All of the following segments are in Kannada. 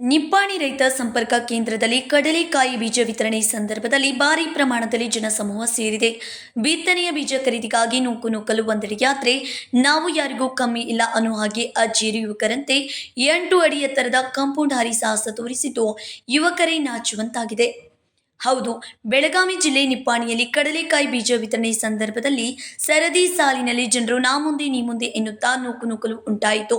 ನಿಪ್ಪಾಣಿ ರೈತ ಸಂಪರ್ಕ ಕೇಂದ್ರದಲ್ಲಿ ಕಡಲೆಕಾಯಿ ಬೀಜ ವಿತರಣೆ ಸಂದರ್ಭದಲ್ಲಿ ಭಾರಿ ಪ್ರಮಾಣದಲ್ಲಿ ಜನಸಮೂಹ ಸೇರಿದೆ. ಬಿತ್ತನೆಯ ಬೀಜ ಖರೀದಿಗಾಗಿ ನೂಕು ನೂಕಲು ಯಾತ್ರೆ ನಾವು ಯಾರಿಗೂ ಕಮ್ಮಿ ಇಲ್ಲ ಅನ್ನೋ ಹಾಗೆ ಅಜ್ಜಿಯರು ಯುವಕರಂತೆ ಎಂಟು ಅಡಿ ಎತ್ತರದ ಕಾಂಪೌಂಡ್ ಹಾರಿ ಸಾಹಸ ತೋರಿಸಿದ್ದು ಯುವಕರೇ ನಾಚುವಂತಾಗಿದೆ. ಹೌದು, ಬೆಳಗಾವಿ ಜಿಲ್ಲೆ ನಿಪ್ಪಾಣಿಯಲ್ಲಿ ಕಡಲೆಕಾಯಿ ಬೀಜ ವಿತರಣೆ ಸಂದರ್ಭದಲ್ಲಿ ಸರದಿ ಸಾಲಿನಲ್ಲಿ ಜನರು ನಾ ಮುಂದೆ ನೀ ಮುಂದೆ ಎನ್ನುತ್ತಾ ನೂಕು ನೂಕಲು ಉಂಟಾಯಿತು.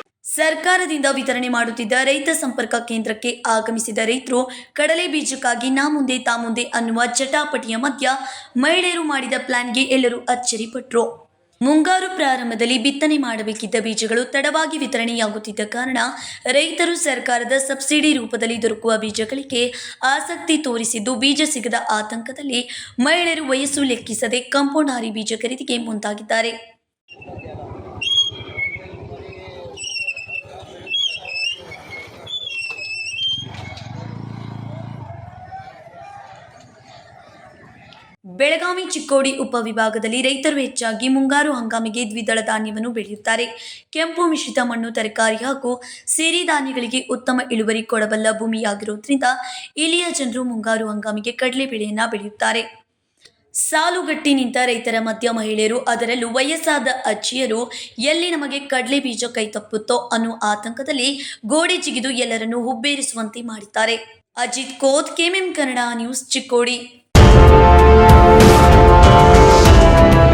ಸರ್ಕಾರದಿಂದ ವಿತರಣೆ ಮಾಡುತ್ತಿದ್ದ ರೈತ ಸಂಪರ್ಕ ಕೇಂದ್ರಕ್ಕೆ ಆಗಮಿಸಿದ ರೈತರು, ಕಡಲೆ ಬೀಜಕ್ಕಾಗಿ ನಾ ಮುಂದೆ ತಾ ಮುಂದೆ ಅನ್ನುವ ಜಟಾಪಟಿಯ ಮಧ್ಯ ಮಹಿಳೆಯರು ಮಾಡಿದ ಪ್ಲಾನ್ಗೆ ಎಲ್ಲರೂ ಅಚ್ಚರಿಪಟ್ಟರು ಮುಂಗಾರು ಪ್ರಾರಂಭದಲ್ಲಿ ಬಿತ್ತನೆ ಮಾಡಬೇಕಿದ್ದ ಬೀಜಗಳು ತಡವಾಗಿ ವಿತರಣೆಯಾಗುತ್ತಿದ್ದ ಕಾರಣ ರೈತರು ಸರ್ಕಾರದ ಸಬ್ಸಿಡಿ ರೂಪದಲ್ಲಿ ದೊರಕುವ ಬೀಜಗಳಿಗೆ ಆಸಕ್ತಿ ತೋರಿಸಿದ್ದು ಬೀಜ ಸಿಗದ ಆತಂಕದಲ್ಲಿ ಮಹಿಳೆಯರು ವಯಸ್ಸು ಲೆಕ್ಕಿಸದೆ ಕಂಪೋನಾರಿ ಹಾರಿ ಬೀಜ ಖರೀದಿಗೆ ಮುಂದಾಗಿದ್ದಾರೆ. ಬೆಳಗಾವಿ ಚಿಕ್ಕೋಡಿ ಉಪವಿಭಾಗದಲ್ಲಿ ರೈತರು ಹೆಚ್ಚಾಗಿ ಮುಂಗಾರು ಹಂಗಾಮಿಗೆ ದ್ವಿದಳ ಧಾನ್ಯವನ್ನು ಬೆಳೆಯುತ್ತಾರೆ. ಕೆಂಪು ಮಿಶ್ರಿತ ಮಣ್ಣು, ತರಕಾರಿ ಹಾಗೂ ಸಿರಿಧಾನ್ಯಗಳಿಗೆ ಉತ್ತಮ ಇಳುವರಿ ಕೊಡಬಲ್ಲ ಭೂಮಿಯಾಗಿರುವುದರಿಂದ ಇಲ್ಲಿಯ ಜನರು ಮುಂಗಾರು ಹಂಗಾಮಿಗೆ ಕಡಲೆ ಬೆಳೆಯನ್ನು ಬೆಳೆಯುತ್ತಾರೆ. ಸಾಲುಗಟ್ಟಿ ನಿಂತ ರೈತರ ಮಧ್ಯ ಮಹಿಳೆಯರು, ಅದರಲ್ಲೂ ವಯಸ್ಸಾದ ಅಜ್ಜಿಯರು, ಎಲ್ಲಿ ನಮಗೆ ಕಡಲೆ ಬೀಜ ಕೈ ತಪ್ಪುತ್ತೋ ಅನ್ನೋ ಆತಂಕದಲ್ಲಿ ಗೋಡೆ ಜಿಗಿದು ಎಲ್ಲರನ್ನೂ ಹುಬ್ಬೇರಿಸುವಂತೆ ಮಾಡಿದ್ದಾರೆ. Ajit Koth, KMM Kannada news Chikkodi. Thank you.